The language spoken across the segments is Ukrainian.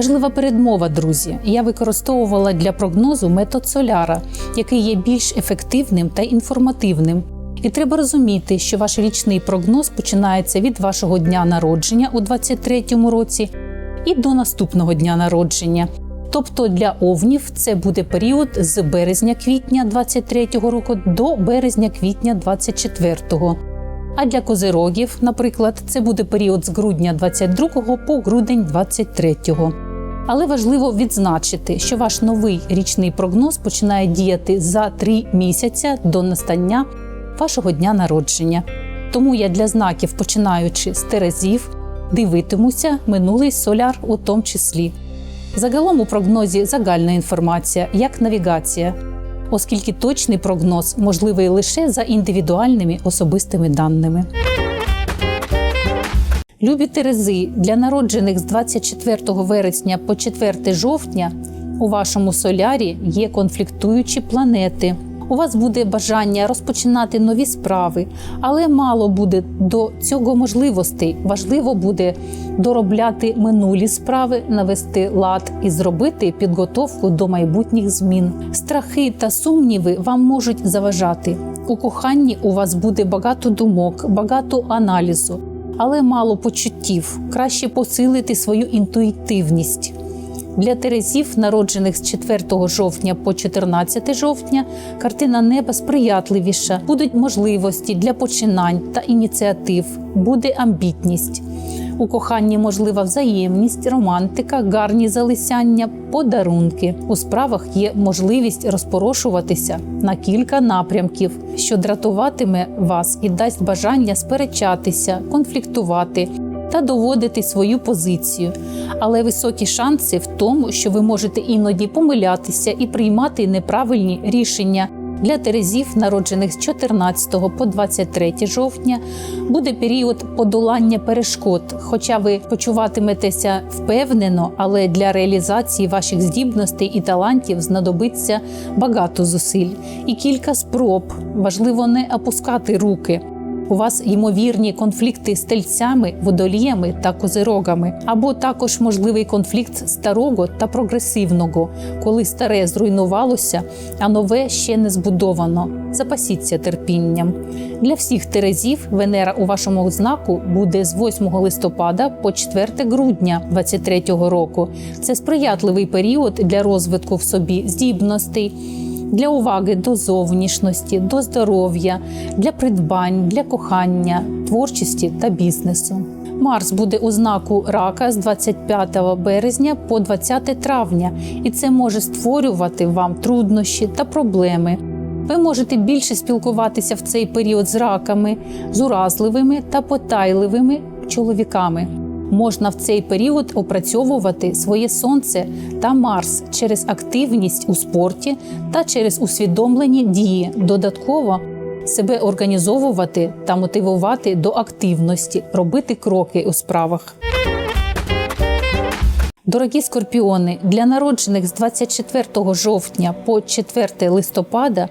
Важлива передмова, друзі. Я використовувала для прогнозу метод соляра, який є більш ефективним та інформативним. І треба розуміти, що ваш річний прогноз починається від вашого дня народження у 23-му році і до наступного дня народження. Тобто для овнів це буде період з березня-квітня 23-го року до березня-квітня 24-го. А для козирогів, наприклад, це буде період з грудня 22 по грудень 23. Але важливо відзначити, що ваш новий річний прогноз починає діяти за три місяця до настання вашого дня народження. Тому я для знаків, починаючи з терезів, дивитимуся минулий соляр у тому числі. Загалом у прогнозі загальна інформація як навігація, оскільки точний прогноз можливий лише за індивідуальними особистими даними. Любі Терези для народжених з 24 вересня по 4 жовтня у вашому солярі є конфліктуючі планети. У вас буде бажання розпочинати нові справи, але мало буде до цього можливостей. Важливо буде доробляти минулі справи, навести лад і зробити підготовку до майбутніх змін. Страхи та сумніви вам можуть заважати. У коханні у вас буде багато думок, багато аналізу, але мало почуттів. Краще посилити свою інтуїтивність. Для терезів, народжених з 4 жовтня по 14 жовтня, картина неба сприятливіша, будуть можливості для починань та ініціатив, буде амбітність. У коханні можлива взаємність, романтика, гарні залисяння, подарунки. У справах є можливість розпорошуватися на кілька напрямків, що дратуватиме вас і дасть бажання сперечатися, конфліктувати та доводити свою позицію. Але високі шанси в тому, що ви можете іноді помилятися і приймати неправильні рішення. Для терезів, народжених з 14 по 23 жовтня, буде період подолання перешкод. Хоча ви почуватиметеся впевнено, але для реалізації ваших здібностей і талантів знадобиться багато зусиль і кілька спроб. Важливо не опускати руки. У вас ймовірні конфлікти з тельцями, водоліями та козирогами, або також можливий конфлікт старого та прогресивного, коли старе зруйнувалося, а нове ще не збудовано. Запасіться терпінням. Для всіх терезів Венера у вашому знаку буде з 8 листопада по 4 грудня 2023 року. Це сприятливий період для розвитку в собі здібностей для уваги до зовнішності, до здоров'я, для придбань, для кохання, творчості та бізнесу. Марс буде у знаку рака з 25 березня по 20 травня, і це може створювати вам труднощі та проблеми. Ви можете більше спілкуватися в цей період з раками, з уразливими та потайливими чоловіками. Можна в цей період опрацьовувати своє сонце та Марс через активність у спорті та через усвідомлені дії, додатково себе організовувати та мотивувати до активності, робити кроки у справах. Дорогі скорпіони, для народжених з 24 жовтня по 4 листопада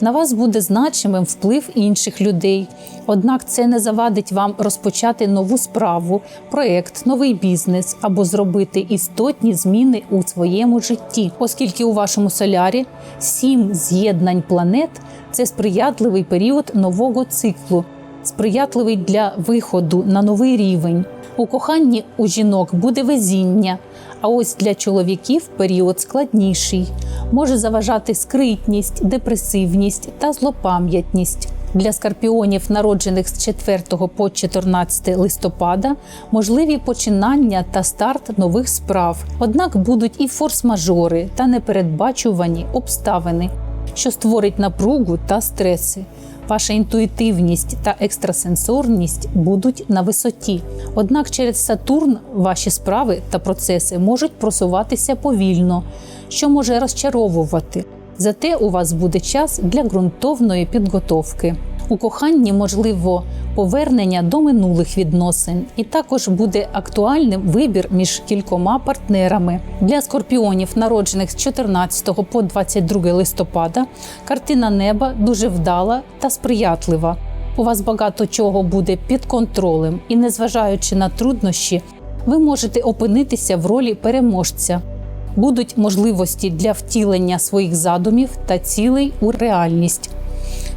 на вас буде значимим вплив інших людей. Однак це не завадить вам розпочати нову справу, проект, новий бізнес або зробити істотні зміни у своєму житті, оскільки у вашому солярі сім з'єднань планет це сприятливий період нового циклу, сприятливий для виходу на новий рівень. У коханні у жінок буде везіння, а ось для чоловіків період складніший. Може заважати скритність, депресивність та злопам'ятність. Для скорпіонів, народжених з 4 по 14 листопада, можливі починання та старт нових справ. Однак будуть і форс-мажори та непередбачувані обставини, що створить напругу та стреси. Ваша інтуїтивність та екстрасенсорність будуть на висоті. Однак через Сатурн ваші справи та процеси можуть просуватися повільно, що може розчаровувати. Зате у вас буде час для ґрунтовної підготовки. У коханні можливо повернення до минулих відносин, і також буде актуальним вибір між кількома партнерами. Для скорпіонів, народжених з 14 по 22 листопада, картина неба дуже вдала та сприятлива. У вас багато чого буде під контролем, і незважаючи на труднощі, ви можете опинитися в ролі переможця. Будуть можливості для втілення своїх задумів та цілей у реальність.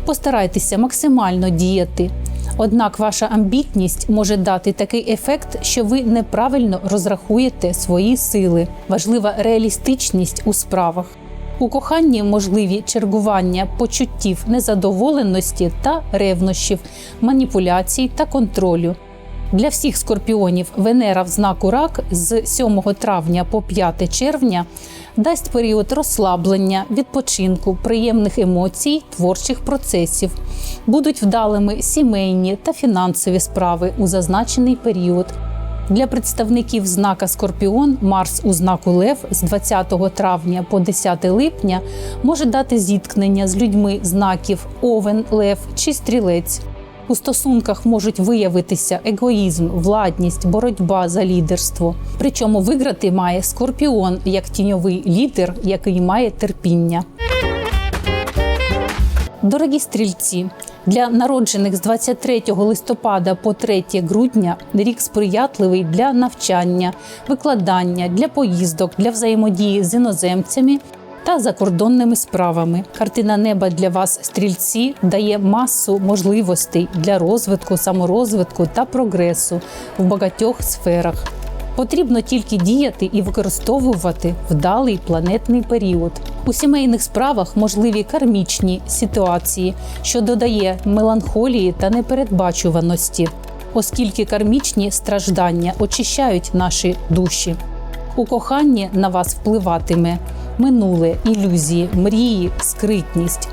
Постарайтеся максимально діяти. Однак ваша амбітність може дати такий ефект, що ви неправильно розрахуєте свої сили. Важлива реалістичність у справах. У коханні можливі чергування почуттів незадоволеності та ревнощів, маніпуляцій та контролю. Для всіх скорпіонів Венера в знаку рак з 7 травня по 5 червня дасть період розслаблення, відпочинку, приємних емоцій, творчих процесів. Будуть вдалими сімейні та фінансові справи у зазначений період. Для представників знака Скорпіон Марс у знаку Лев з 20 травня по 10 липня може дати зіткнення з людьми знаків Овен, Лев чи Стрілець. У стосунках можуть виявитися егоїзм, владність, боротьба за лідерство. Причому виграти має скорпіон як тіньовий лідер, який має терпіння. Дорогі стрільці, для народжених з 23 листопада по 3 грудня рік сприятливий для навчання, викладання, для поїздок, для взаємодії з іноземцями та закордонними справами. Картина неба для вас, стрільці, дає масу можливостей для розвитку, саморозвитку та прогресу в багатьох сферах. Потрібно тільки діяти і використовувати вдалий планетний період. У сімейних справах можливі кармічні ситуації, що додає меланхолії та непередбачуваності, оскільки кармічні страждання очищають наші душі. У коханні на вас впливатиме минуле, ілюзії, мрії, скритність.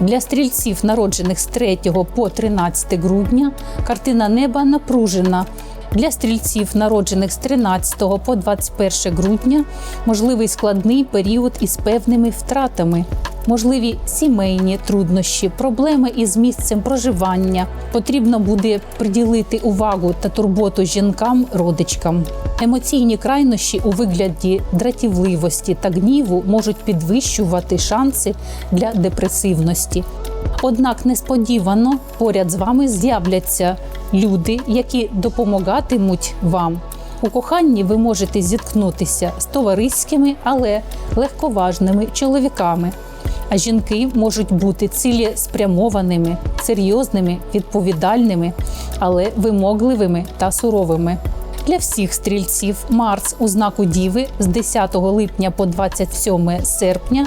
Для стрільців, народжених з 3 по 13 грудня, картина неба напружена. Для стрільців, народжених з 13 по 21 грудня, можливий складний період із певними втратами, можливі сімейні труднощі, проблеми із місцем проживання. Потрібно буде приділити увагу та турботу жінкам, родичкам. Емоційні крайнощі у вигляді дратівливості та гніву можуть підвищувати шанси для депресивності. Однак несподівано поряд з вами з'являться люди, які допомагатимуть вам. У коханні ви можете зіткнутися з товариськими, але легковажними чоловіками. А жінки можуть бути цілеспрямованими, серйозними, відповідальними, але вимогливими та суровими. Для всіх стрільців Марс у знаку Діви з 10 липня по 27 серпня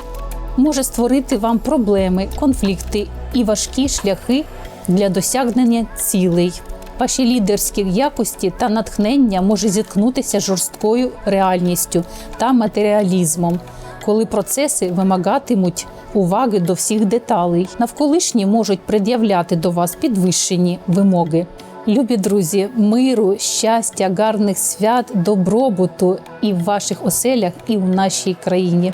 може створити вам проблеми, конфлікти і важкі шляхи для досягнення цілей. Ваші лідерські якості та натхнення може зіткнутися жорсткою реальністю та матеріалізмом, коли процеси вимагатимуть уваги до всіх деталей. Навколишні можуть пред'являти до вас підвищені вимоги. Любі друзі, миру, щастя, гарних свят, добробуту і в ваших оселях, і в нашій країні.